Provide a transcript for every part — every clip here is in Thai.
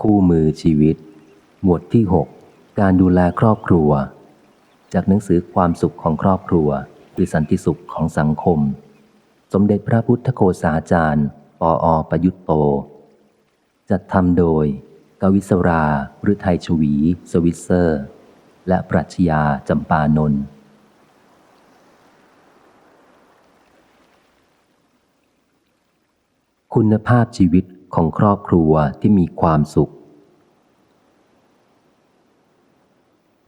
คู่มือชีวิต หมวดที่ 6 การดูแลครอบครัว จากหนังสือความสุขของครอบครัวคือสันติสุขของสังคม สมเด็จพระพุทธโฆษาจารย์ ปออประยุตโต จัดทำโดย กวิศราหรือไทยชวี สวิตเซอร์ และปรัชญาจำปานนท์คุณภาพชีวิต ของครอบครัวที่มีความสุข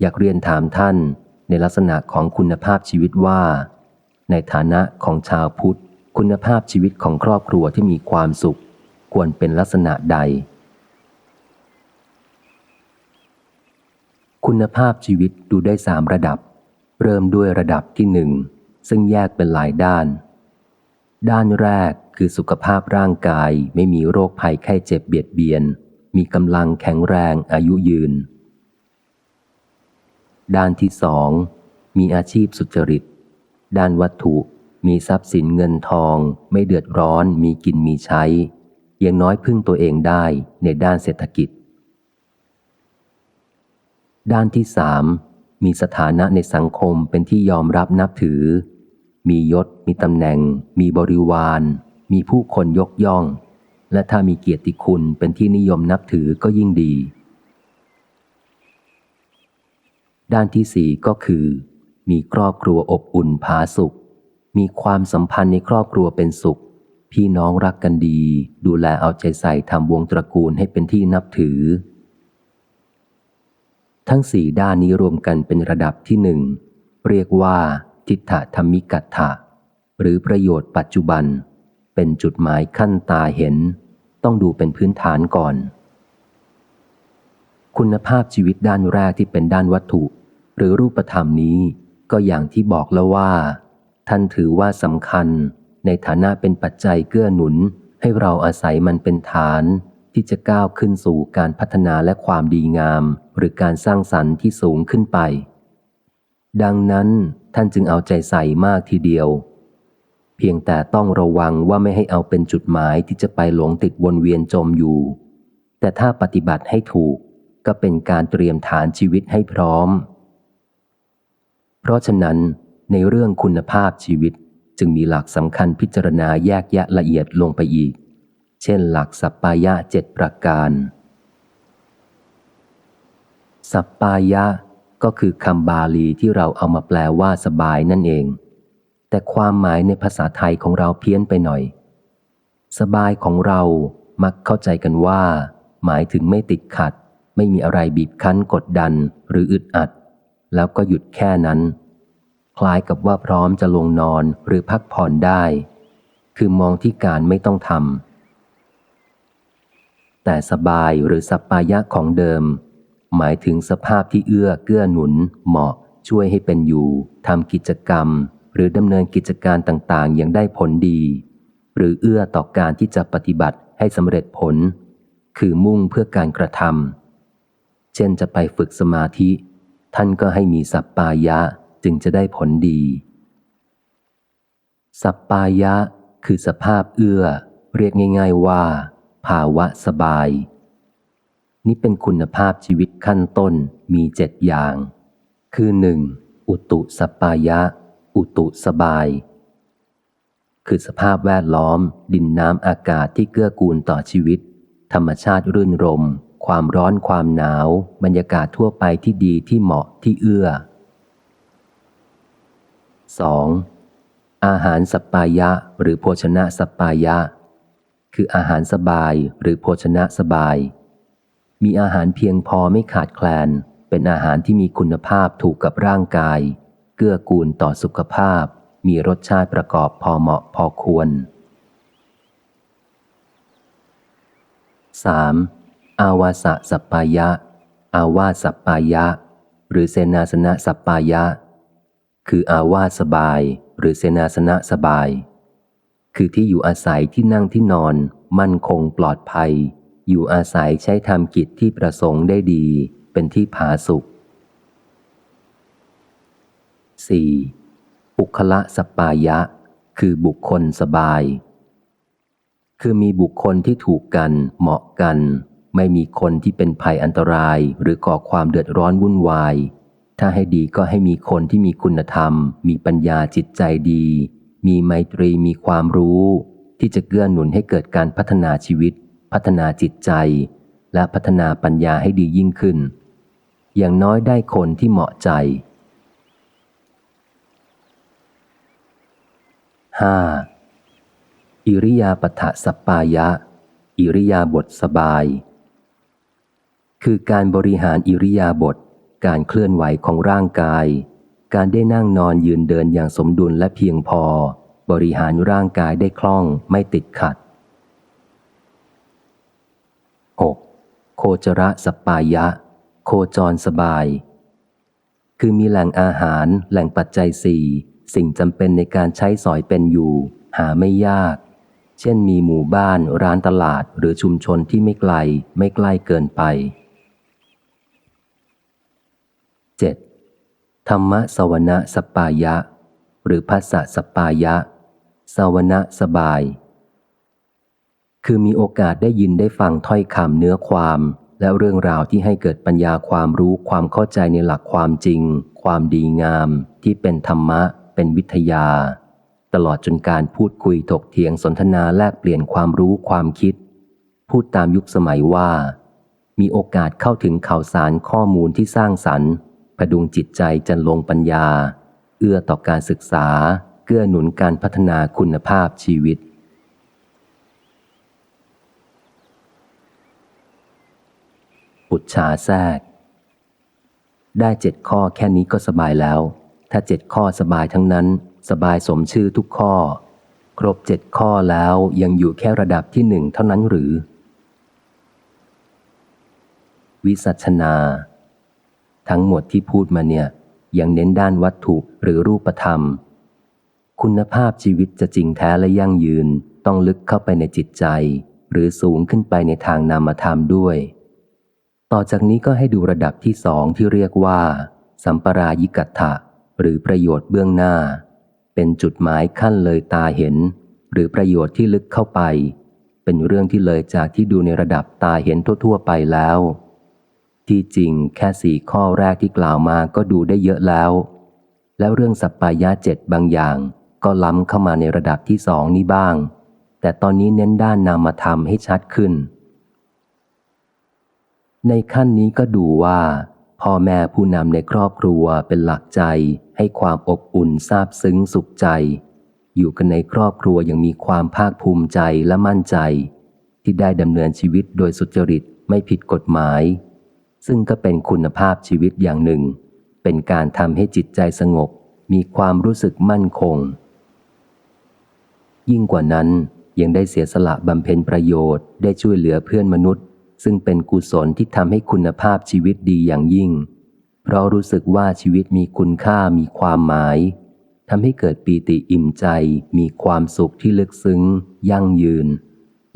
อยากเรียนถามท่านในลักษณะของคุณภาพชีวิตว่า ในฐานะของชาวพุทธ คุณภาพชีวิตของครอบครัวที่มีความสุข ควรเป็นลักษณะใด คุณภาพชีวิตดูได้สามระดับ เริ่มด้วยระดับที่หนึ่งซึ่งแยกเป็นหลายด้าน ด้านแรก คือสุขภาพร่างกายไม่มีโรคภัยไข้เจ็บเบียดเบียน มีกำลังแข็งแรงอายุยืน ด้านที่สองมีอาชีพสุจริต ด้านวัตถุ มีทรัพย์สินเงินทอง ไม่เดือดร้อน มีกินมีใช้ ยังน้อยพึ่งตัวเองได้ในด้านเศรษฐกิจ ด้านที่สามมีสถานะในสังคมเป็นที่ยอมรับนับถือ มียศ มีตำแหน่ง มีบริวาร มีผู้คนยกย่อง และถ้ามีเกียรติคุณเป็นที่นิยมนับถือก็ยิ่งดี ด้านที่สี่ก็คือ มีครอบครัวอบอุ่นผาสุข มีความสัมพันธ์ในครอบครัวเป็นสุข พี่น้องรักกันดี ดูแลเอาใจใส่ทำวงตระกูลให้เป็นที่นับถือ ทั้งสี่ด้านนี้รวมกันเป็นระดับที่หนึ่งเรียกว่าทิฏฐธรรมิกัตถะหรือประโยชน์ปัจจุบัน เป็นจุดหมายขั้นตาเห็น ต้องดูเป็นพื้นฐานก่อน คุณภาพชีวิตด้านแรกที่เป็นด้านวัตถุ หรือรูปธรรมนี้ ก็อย่างที่บอกแล้วว่า ท่านถือว่าสำคัญในฐานะเป็นปัจจัยเกื้อหนุน ให้เราอาศัยมันเป็นฐานที่จะก้าวขึ้นสู่การพัฒนาและความดีงาม หรือการสร้างสรรค์ที่สูงขึ้นไป ดังนั้นท่านจึงเอาใจใส่มากทีเดียว พียงแต่ต้องระวังว่าไม่ให้เอาเป็นจุดหมายที่จะไปหลงติดวนเวียนจมอยู่ แต่ถ้าปฏิบัติให้ถูกก็เป็นการเตรียมฐานชีวิตให้พร้อม เพราะฉะนั้นในเรื่องคุณภาพชีวิตจึงมีหลักสำคัญพิจารณาแยกแยะละเอียดลงไปอีก เช่นหลักสัปปายะเจ็ดประการ สัปปายะก็คือคำบาลีที่เราเอามาแปลว่าสบายนั่นเอง แต่ความหมายในภาษาไทยของเราเพี้ยนไปหน่อย สบายของเรามักเข้าใจกันว่า หมายถึงไม่ติดขัด ไม่มีอะไรบีบคั้นกดดันหรืออึดอัด แล้วก็หยุดแค่นั้น คล้ายกับว่าพร้อมจะลงนอนหรือพักผ่อนได้ คือมองที่การไม่ต้องทำแต่สบายหรือสัปปายะของเดิม หมายถึงสภาพที่เอื้อเกื้อหนุน เหมาะช่วยให้เป็นอยู่ทำกิจกรรม หรือดำเนินกิจการต่างๆ อย่างได้ผลดี หรือเอื้อต่อการที่จะปฏิบัติให้สำเร็จผล คือมุ่งเพื่อการกระทำเช่นจะไปฝึกสมาธิ ท่านก็ให้มีสัปปายะจึงจะได้ผลดี สัปปายะ คือสภาพเอื้อ เรียกง่าย ๆว่า ภาวะสบาย นี่เป็นคุณภาพชีวิตขั้นต้นมีเจ็ดอย่าง คือหนึ่งอุตุสัปปายะ อุตุสบาย คือสภาพแวดล้อม ดินน้ำอากาศที่เกื้อกูลต่อชีวิต ธรรมชาติรื่นรม ความร้อนความหนาว บรรยากาศทั่วไปที่ดีที่เหมาะที่เอื้อ 2. อาหารสปายะหรือโภชนะสปายะ คืออาหารสบายหรือโภชนะสบาย มีอาหารเพียงพอไม่ขาดแคลน เป็นอาหารที่มีคุณภาพถูกกับร่างกาย กื้อกูลต่อสุขภาพ มีรสชาติประกอบพอเหมาะพอควร 3. อาวาสสัปปายะ อาวาสสัปปายะ หรือเสนาสนะสัปปายะ คืออาวาสสบาย หรือเสนาสนะสบาย คือที่อยู่อาศัยที่นั่งที่นอน มั่นคงปลอดภัย อยู่อาศัยใช้ทำกิจที่ประสงค์ได้ดี เป็นที่ผาสุข 4. ปุคละสปปายะ คือบุคคลสบาย คือมีบุคคลที่ถูกกัน เหมาะกัน ไม่มีคนที่เป็นภัยอันตรายหรือก่อความเดือดร้อนวุ่นวาย ถ้าให้ดีก็ให้มีคนที่มีคุณธรรม มีปัญญาจิตใจดี มีไมตรีมีความรู้ ที่จะเกื้อหนุนให้เกิดการพัฒนาชีวิต พัฒนาจิตใจ และพัฒนาปัญญาให้ดียิ่งขึ้น อย่างน้อยได้คนที่เหมาะใจ 5. อิริยาปถะสปายะ อิริยาบถสบาย คือการบริหารอิริยาบถการเคลื่อนไหวของร่างกาย การได้นั่งนอนยืนเดินอย่างสมดุลและเพียงพอ บริหารร่างกายได้คล่องไม่ติดขัด 6. โคจระสปายะ โคจรสบาย คือมีแหล่งอาหารแหล่งปัจจัยสี่ สิ่งจำเป็นในการใช้สอยเป็นอยู่ หาไม่ยาก เช่นมีหมู่บ้านร้านตลาดหรือชุมชนที่ไม่ไกลไม่ใกล้เกินไป 7. ธรรมะสวนะสปายะ หรือภาษะสปปายะ สวนะสบาย คือมีโอกาสได้ยินได้ฟังถ้อยคำเนื้อความและเรื่องราวที่ให้เกิดปัญญาความรู้ความเข้าใจในหลักความจริง ความดีงามที่เป็นธรรมะ เป็นวิทยา ตลอดจนการพูดคุยถกเถียงสนทนาแลกเปลี่ยนความรู้ความคิด พูดตามยุคสมัยว่า มีโอกาสเข้าถึงข่าวสารข้อมูลที่สร้างสรรค์พดุงจิตใจจันลงปัญญา เอื้อต่อการศึกษา เกื้อหนุนการพัฒนาคุณภาพชีวิตปุจฉาแทรก ได้เจ็ดข้อแค่นี้ก็สบายแล้ว ถ้าเจ็ดข้อสบายทั้งนั้น สบายสมชื่อทุกข้อ ครบเจ็ดข้อแล้วยังอยู่แค่ระดับที่หนึ่งเท่านั้นหรือ วิสัชนา ทั้งหมดที่พูดมาเนี่ย ยังเน้นด้านวัตถุหรือรูปธรรม คุณภาพชีวิตจะจริงแท้และยั่งยืนต้องลึกเข้าไปในจิตใจ หรือสูงขึ้นไปในทางนามธรรมด้วย ต่อจากนี้ก็ให้ดูระดับที่สองที่เรียกว่า สัมปรายิกัตถะ หรือประโยชน์เบื้องหน้า เป็นจุดหมายขั้นเลยตาเห็น หรือประโยชน์ที่ลึกเข้าไป เป็นเรื่องที่เลยจากที่ดูในระดับตาเห็นทั่ว ๆ ไปแล้ว ที่จริงแค่สี่ข้อแรกที่กล่าวมาก็ดูได้เยอะแล้ว แล้วเรื่องสัปปายะเจ็ดบางอย่าง ก็ล้ำเข้ามาในระดับที่สองนี้บ้าง แต่ตอนนี้เน้นด้านนามธรรมให้ชัดขึ้น ในขั้นนี้ก็ดูว่า พ่อแม่ผู้นำในครอบครัวเป็นหลักใจให้ความอบอุ่นซาบซึ้งสุขใจ อยู่กันในครอบครัวยังมีความภาคภูมิใจและมั่นใจ ที่ได้ดำเนินชีวิตโดยสุจริตไม่ผิดกฎหมาย ซึ่งก็เป็นคุณภาพชีวิตอย่างหนึ่ง เป็นการทำให้จิตใจสงบ มีความรู้สึกมั่นคง ยิ่งกว่านั้นยังได้เสียสละบำเพ็ญประโยชน์ได้ช่วยเหลือเพื่อนมนุษย์ ซึ่งเป็นกุศลที่ทำให้คุณภาพชีวิตดีอย่างยิ่ง เพราะรู้สึกว่าชีวิตมีคุณค่ามีความหมายทำให้เกิดปีติอิ่มใจ มีความสุขที่ลึกซึ้ง ยั่งยืน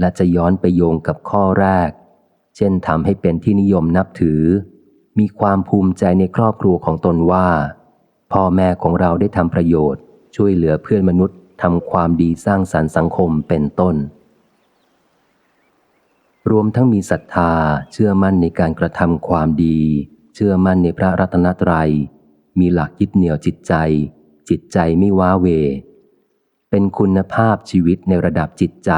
และจะย้อนไปโยงกับข้อแรก เช่นทำให้เป็นที่นิยมนับถือ มีความภูมิใจในครอบครัวของตนว่า พ่อแม่ของเราได้ทำประโยชน์ ช่วยเหลือเพื่อนมนุษย์ทำความดีสร้างสรรค์สังคมเป็นต้น รวมทั้งมีศรัทธาเชื่อมั่นในการกระทำความดี เชื่อมั่นในพระรัตนตรัย มีหลักยึดเหนี่ยวจิตใจ จิตใจไม่ว้าเว เป็นคุณภาพชีวิตในระดับจิตใจ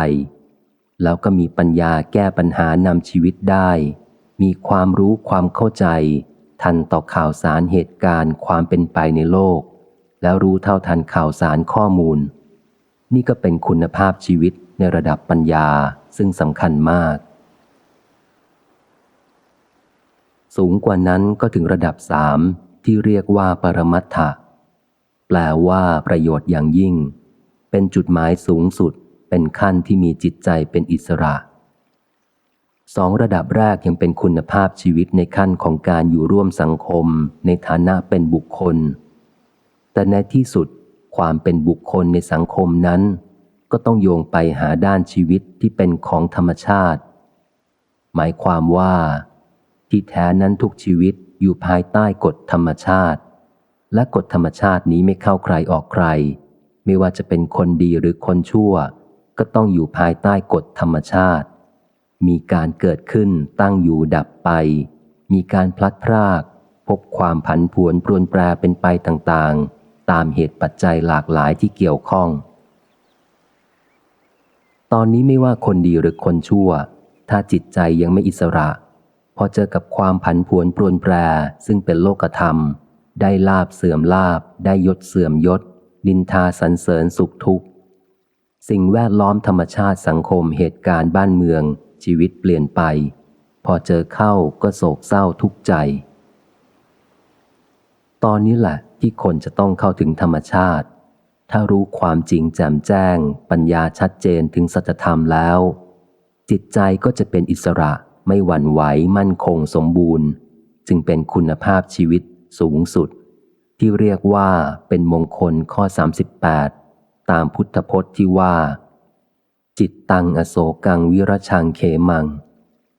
แล้วก็มีปัญญาแก้ปัญหานำชีวิตได้ มีความรู้ความเข้าใจ ทันต่อข่าวสารเหตุการณ์ความเป็นไปในโลก แล้วรู้เท่าทันข่าวสารข้อมูล นี่ก็เป็นคุณภาพชีวิตในระดับปัญญาซึ่งสำคัญมาก สูงกว่านั้นก็ถึงระดับสามที่เรียกว่าปรมัตถะแปลว่าประโยชน์อย่างยิ่ง เป็นจุดหมายสูงสุด เป็นขั้นที่มีจิตใจเป็นอิสระสองระดับแรกยังเป็นคุณภาพชีวิตในขั้นของการอยู่ร่วมสังคม ในฐานะเป็นบุคคล แต่ในที่สุดความเป็นบุคคลในสังคมนั้น ก็ต้องโยงไปหาด้านชีวิตที่เป็นของธรรมชาติ หมายความว่า ที่แท้นั้นทุกชีวิตอยู่ภายใต้กฎธรรมชาติ และกฎธรรมชาตินี้ไม่เข้าใครออกใคร ไม่ว่าจะเป็นคนดีหรือคนชั่ว ก็ต้องอยู่ภายใต้กฎธรรมชาติ มีการเกิดขึ้นตั้งอยู่ดับไป มีการพลัดพราก พบความผันผวนปรวนแปรเป็นไปต่างๆ ตามเหตุปัจจัยหลากหลายที่เกี่ยวข้อง ตอนนี้ไม่ว่าคนดีหรือคนชั่ว ถ้าจิตใจยังไม่อิสระ พอเจอกับความผันผวนปรวนแปรซึ่งเป็นโลกธรรม ได้ลาบเสื่อมลาบ ได้ยศเสื่อมยศนินทาสรรเสริญสุขทุกข์ สิ่งแวดล้อมธรรมชาติสังคมเหตุการณ์บ้านเมือง ชีวิตเปลี่ยนไป พอเจอเข้าก็โศกเศร้าทุกข์ใจ ตอนนี้แหละที่คนจะต้องเข้าถึงธรรมชาติ ถ้ารู้ความจริงแจ่มแจ้ง ปัญญาชัดเจนถึงสัจธรรมแล้ว จิตใจก็จะเป็นอิสระ ไม่หวั่นไหวมั่นคงสมบูรณ์ จึงเป็นคุณภาพชีวิตสูงสุด ที่เรียกว่าเป็นมงคลข้อ 38 ตามพุทธพจน์ที่ว่า จิตตังอโศกังวิรชังเขมัง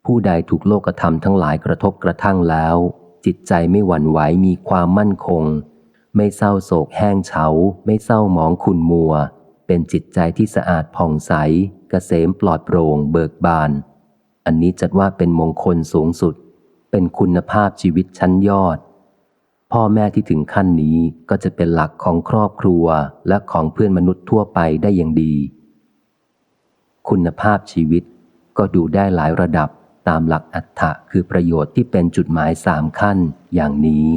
ผู้ใดถูกโลกธรรมทั้งหลายกระทบกระทั่งแล้ว จิตใจไม่หวั่นไหวมีความมั่นคง ไม่เศร้าโศกแห้งเฉา ไม่เศร้าหมองขุนมัว เป็นจิตใจที่สะอาดผ่องใสกเกษมปลอดโปร่งเบิกบาน อันนี้จัดว่าเป็นมงคลสูงสุด เป็นคุณภาพชีวิตชั้นยอด พ่อแม่ที่ถึงขั้นนี้ก็จะเป็นหลักของครอบครัวและของเพื่อนมนุษย์ทั่วไปได้อย่างดี คุณภาพชีวิตก็ดูได้หลายระดับตามหลักอัฏฐะคือประโยชน์ที่เป็นจุดหมายสามขั้นอย่างนี้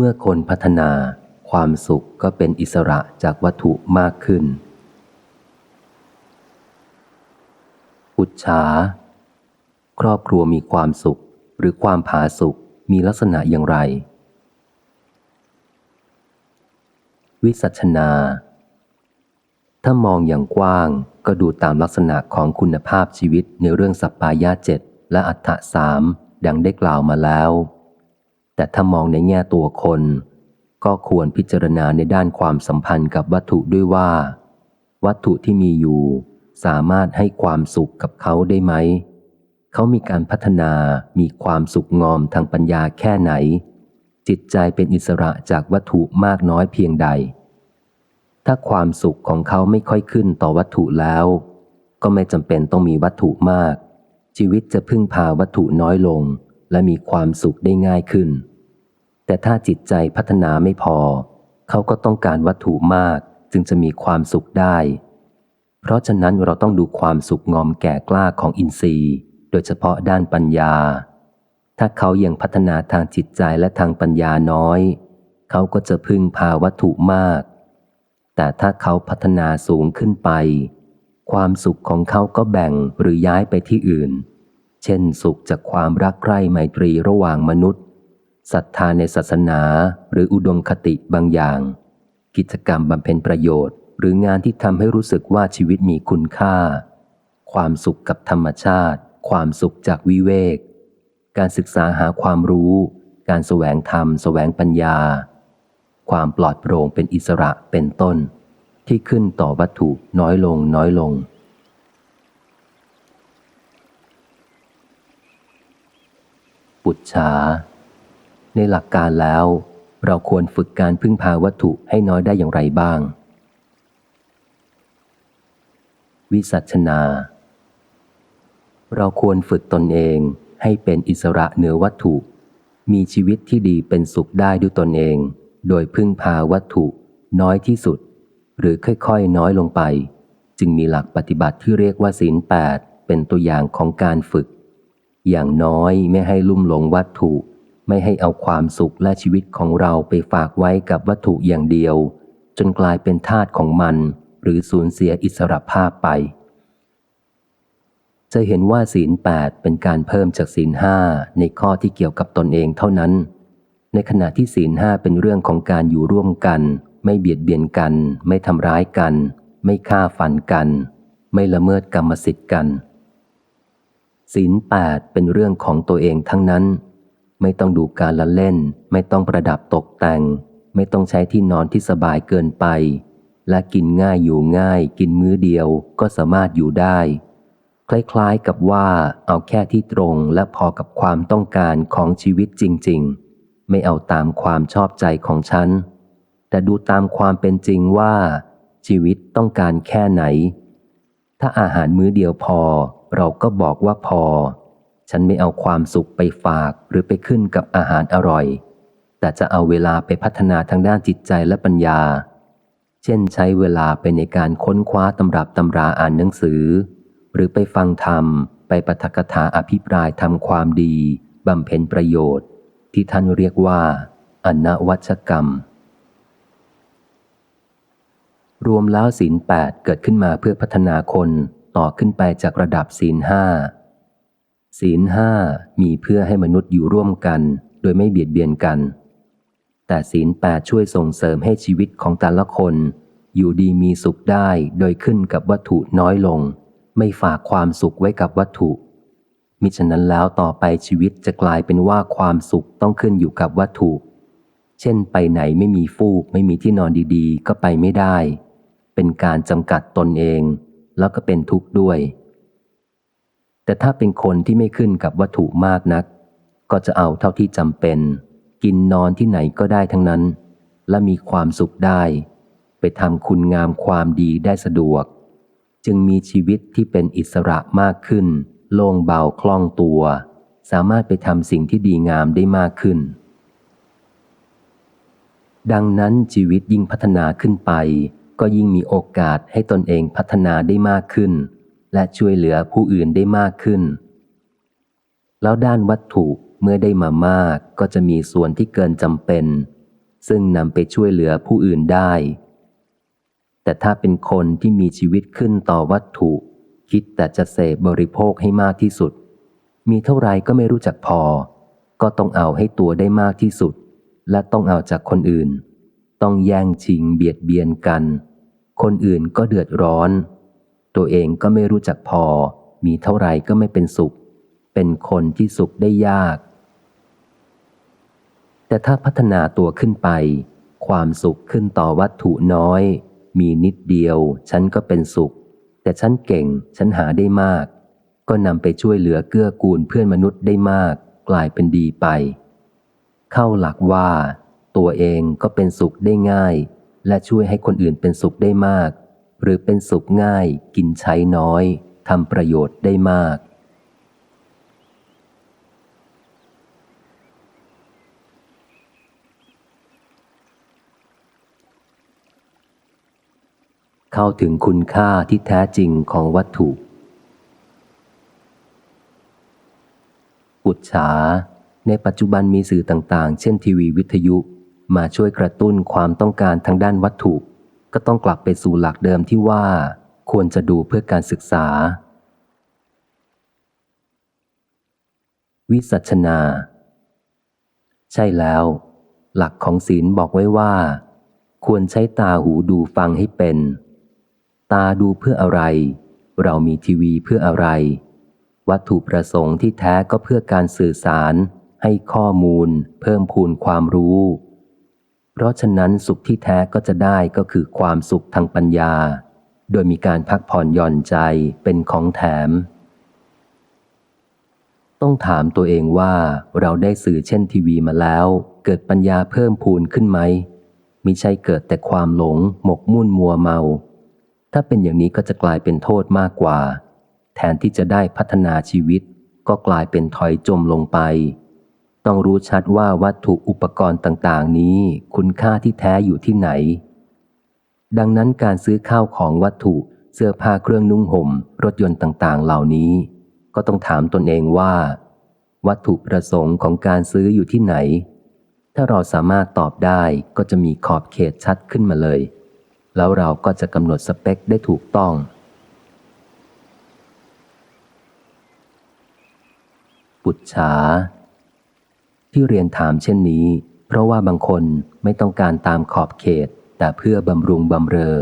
เมื่อคนพัฒนาความสุขก็เป็นอิสระจากวัตถุมากขึ้น อุจฉา ครอบครัวมีความสุขหรือความผาสุกมีลักษณะอย่างไร วิสัชนา ถ้ามองอย่างกว้างก็ดูตามลักษณะของคุณภาพชีวิตในเรื่องสัปปายาเจ็ดและอัฏฐสามดังได้กล่าวมาแล้ว แต่ถ้ามองในแง่ตัวคน ก็ควรพิจารณาในด้านความสัมพันธ์กับวัตถุด้วยว่า วัตถุที่มีอยู่ สามารถให้ความสุขกับเขาได้ไหม เขามีการพัฒนามีความสุขงอมทางปัญญาแค่ไหน จิตใจเป็นอิสระจากวัตถุมากน้อยเพียงใด ถ้าความสุขของเขาไม่ค่อยขึ้นต่อวัตถุแล้ว ก็ไม่จำเป็นต้องมีวัตถุมาก ชีวิตจะพึ่งพาวัตถุน้อยลงและมีความสุขได้ง่ายขึ้น แต่ถ้าจิตใจพัฒนาไม่พอ เขาก็ต้องการวัตถุมากจึงจะมีความสุขได้ เพราะฉะนั้นเราต้องดูความสุขงอมแก่กล้าของอินทรีย์ โดยเฉพาะด้านปัญญา ถ้าเขายังพัฒนาทางจิตใจและทางปัญญาน้อย เขาก็จะพึ่งพาวัตถุมาก แต่ถ้าเขาพัฒนาสูงขึ้นไป ความสุขของเขาก็แบ่งหรือย้ายไปที่อื่น เช่นสุขจากความรักใคร่ไมตรีระหว่างมนุษย์ ศรัทธาในศาสนาหรืออุดมคติบางอย่าง กิจกรรมบำเพ็ญประโยชน์ หรืองานที่ทำให้รู้สึกว่าชีวิตมีคุณค่า ความสุขกับธรรมชาติ ความสุขจากวิเวก การศึกษาหาความรู้ การแสวงธรรมแสวงปัญญา ความปลอดโปร่งเป็นอิสระเป็นต้น ที่ขึ้นต่อวัตถุน้อยลงน้อยลงปุจฉา ในหลักการแล้ว เราควรฝึกการพึ่งพาวัตถุให้น้อยได้อย่างไรบ้าง วิสัชนา เราควรฝึกตนเองให้เป็นอิสระเหนือวัตถุ มีชีวิตที่ดีเป็นสุขได้ด้วยตนเอง โดยพึ่งพาวัตถุน้อยที่สุด หรือค่อยๆ น้อยลงไป จึงมีหลักปฏิบัติที่เรียกว่าศีลแปดเป็นตัวอย่างของการฝึก อย่างน้อยไม่ให้ลุ่มหลงวัตถุ ไม่ให้เอาความสุขและชีวิตของเราไปฝากไว้กับวัตถุอย่างเดียว จนกลายเป็นทาตของมัน หรือสูญเสียอิสรภาพไป จะเห็นว่าศีลแปดเป็นการเพิ่มจากศีลห้าในข้อที่เกี่ยวกับตนเองเท่านั้น ในขณะที่ศีลห้าเป็นเรื่องของการอยู่ร่วมกัน ไม่เบียดเบียนกัน ไม่ทำร้ายกัน ไม่ฆ่าฟันกัน ไม่ละเมิดกรรมสิทธิ์กันศีลแปดเป็นเรื่องของตัวเองทั้งนั้น ไม่ต้องดูการละเล่น ไม่ต้องประดับตกแต่ง ไม่ต้องใช้ที่นอนที่สบายเกินไป และกินง่ายอยู่ง่าย กินมื้อเดียวก็สามารถอยู่ได้ คล้ายๆกับว่าเอาแค่ที่ตรงและพอกับความต้องการของชีวิตจริง ๆ ไม่เอาตามความชอบใจของฉัน แต่ดูตามความเป็นจริงว่า ชีวิตต้องการแค่ไหน ถ้าอาหารมื้อเดียวพอ เราก็บอกว่าพอ ฉันไม่เอาความสุขไปฝากหรือไปขึ้นกับอาหารอร่อย แต่จะเอาเวลาไปพัฒนาทางด้านจิตใจและปัญญา เช่นใช้เวลาไปในการค้นคว้าตำรับตำราอ่านหนังสือ หรือไปฟังธรรม ไปปฐกถาอภิปรายทำความดีบำเพ็ญประโยชน์ ที่ท่านเรียกว่า อนวัชกรรม รวมแล้วศีลแปดเกิดขึ้นมาเพื่อพัฒนาคนต่อขึ้นไปจากระดับศีลห้า ศีลห้ามีเพื่อให้มนุษย์อยู่ร่วมกัน โดยไม่เบียดเบียนกัน แต่ศีลแปดช่วยส่งเสริมให้ชีวิตของแต่ละคน อยู่ดีมีสุขได้โดยขึ้นกับวัตถุน้อยลง ไม่ฝากความสุขไว้กับวัตถุ มิฉะนั้นแล้วต่อไปชีวิตจะกลายเป็นว่าความสุขต้องขึ้นอยู่กับวัตถุ เช่นไปไหนไม่มีฟูกไม่มีที่นอนดีๆ ก็ไปไม่ได้ เป็นการจำกัดตนเอง แล้วก็เป็นทุกข์ด้วย แต่ถ้าเป็นคนที่ไม่ขึ้นกับวัตถุมากนัก ก็จะเอาเท่าที่จำเป็น กินนอนที่ไหนก็ได้ทั้งนั้น และมีความสุขได้ ไปทำคุณงามความดีได้สะดวก จึงมีชีวิตที่เป็นอิสระมากขึ้น โล่งเบาคล่องตัว สามารถไปทำสิ่งที่ดีงามได้มากขึ้น ดังนั้นชีวิตยิ่งพัฒนาขึ้นไป ก็ยิ่งมีโอกาสให้ตนเองพัฒนาได้มากขึ้น และช่วยเหลือผู้อื่นได้มากขึ้น แล้วด้านวัตถุเมื่อได้มามากก็จะมีส่วนที่เกินจำเป็น ซึ่งนำไปช่วยเหลือผู้อื่นได้ แต่ถ้าเป็นคนที่มีชีวิตขึ้นต่อวัตถุ คิดแต่จะเสพบริโภคให้มากที่สุด มีเท่าไรก็ไม่รู้จักพอ ก็ต้องเอาให้ตัวได้มากที่สุด และต้องเอาจากคนอื่น ต้องแย่งชิงเบียดเบียนกัน คนอื่นก็เดือดร้อน ตัวเองก็ไม่รู้จักพอ มีเท่าไรก็ไม่เป็นสุข เป็นคนที่สุขได้ยาก แต่ถ้าพัฒนาตัวขึ้นไป ความสุขขึ้นต่อวัตถุน้อย มีนิดเดียว ฉันก็เป็นสุข แต่ฉันเก่ง ฉันหาได้มาก ก็นำไปช่วยเหลือเกื้อกูลเพื่อนมนุษย์ได้มาก กลายเป็นดีไป เข้าหลักว่า ตัวเองก็เป็นสุขได้ง่าย และช่วยให้คนอื่นเป็นสุขได้มาก หรือเป็นสุขง่าย กินใช้น้อยทำประโยชน์ได้มาก เข้าถึงคุณค่าที่แท้จริงของวัตถุปุจฉาในปัจจุบันมีสื่อต่างๆ เช่นทีวีวิทยุ มาช่วยกระตุ้นความต้องการทางด้านวัตถุ ก็ต้องกลับไปสู่หลักเดิมที่ว่า ควรจะดูเพื่อการศึกษา วิสัชนา ใช่แล้ว หลักของศีลบอกไว้ว่า ควรใช้ตาหูดูฟังให้เป็น ตาดูเพื่ออะไร เรามีทีวีเพื่ออะไร วัตถุประสงค์ที่แท้ก็เพื่อการสื่อสาร ให้ข้อมูล เพิ่มพูนความรู้ เพราะฉะนั้นสุขที่แท้ก็จะได้ก็คือความสุขทางปัญญา โดยมีการพักผ่อนหย่อนใจเป็นของแถม ต้องถามตัวเองว่าเราได้สื่อเช่นทีวีมาแล้ว เกิดปัญญาเพิ่มพูนขึ้นไหมมิใช่เกิดแต่ความหลง หมกมุ่นมัวเมา ถ้าเป็นอย่างนี้ก็จะกลายเป็นโทษมากกว่า แทนที่จะได้พัฒนาชีวิต ก็กลายเป็นถอยจมลงไป ต้องรู้ชัดว่าวัตถุอุปกรณ์ต่าง ๆ นี้ คุณค่าที่แท้อยู่ที่ไหน ดังนั้นการซื้อข้าวของวัตถุเสื้อผ้าเครื่องนุ่งหม่ม รถยนต์ต่าง ๆ เหล่านี้ ก็ต้องถามตนเองว่า วัตถุประสงค์ของการซื้ออยู่ที่ไหน ถ้าเราสามารถตอบได้ก็จะมีขอบเขตชัดขึ้นมาเลย แล้วเราก็จะกำหนดสเปคได้ถูกต้องปุจฉา ที่เรียนถามเช่นนี้ เพราะว่าบางคนไม่ต้องการตามขอบเขต แต่เพื่อบำรุงบำเรอ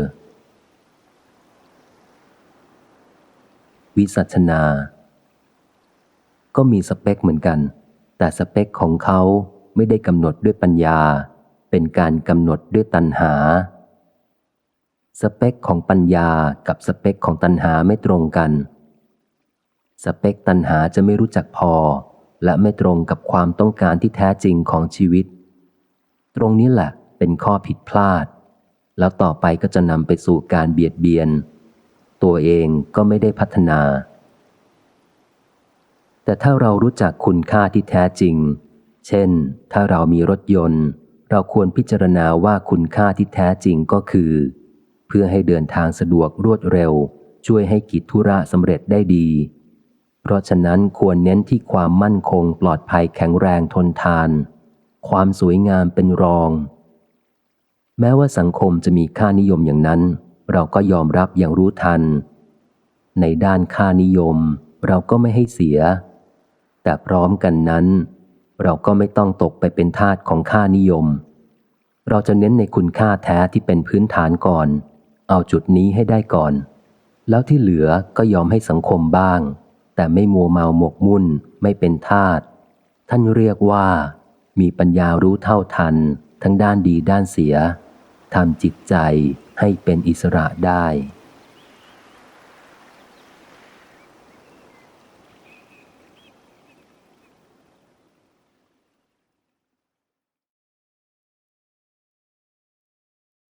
วิสัชนา ก็มีสเปคเหมือนกัน แต่สเปคของเขาไม่ได้กำหนดด้วยปัญญา เป็นการกำหนดด้วยตัณหา สเปคของปัญญากับสเปคของตัณหาไม่ตรงกัน สเปคตันหาจะไม่รู้จักพอ และไม่ตรงกับความต้องการที่แท้จริงของชีวิต ตรงนี้แหละเป็นข้อผิดพลาด แล้วต่อไปก็จะนำไปสู่การเบียดเบียน ตัวเองก็ไม่ได้พัฒนา แต่ถ้าเรารู้จักคุณค่าที่แท้จริง เช่น ถ้าเรามีรถยนต์ เราควรพิจารณาว่าคุณค่าที่แท้จริงก็คือ เพื่อให้เดินทางสะดวกรวดเร็ว ช่วยให้กิจธุระสำเร็จได้ดี เพราะฉะนั้นควรเน้นที่ความมั่นคงปลอดภัยแข็งแรงทนทาน ความสวยงามเป็นรอง แม้ว่าสังคมจะมีค่านิยมอย่างนั้น เราก็ยอมรับอย่างรู้ทัน ในด้านค่านิยม เราก็ไม่ให้เสีย แต่พร้อมกันนั้น เราก็ไม่ต้องตกไปเป็นทาสของค่านิยม เราจะเน้นในคุณค่าแท้ที่เป็นพื้นฐานก่อน เอาจุดนี้ให้ได้ก่อน แล้วที่เหลือก็ยอมให้สังคมบ้าง แต่ไม่มัวเมาหมกมุ่นไม่เป็นทาตท่านเรียกว่า มีปัญญารู้เท่าทัน ทั้งด้านดีด้านเสียทำจิตใจให้เป็นอิสระได้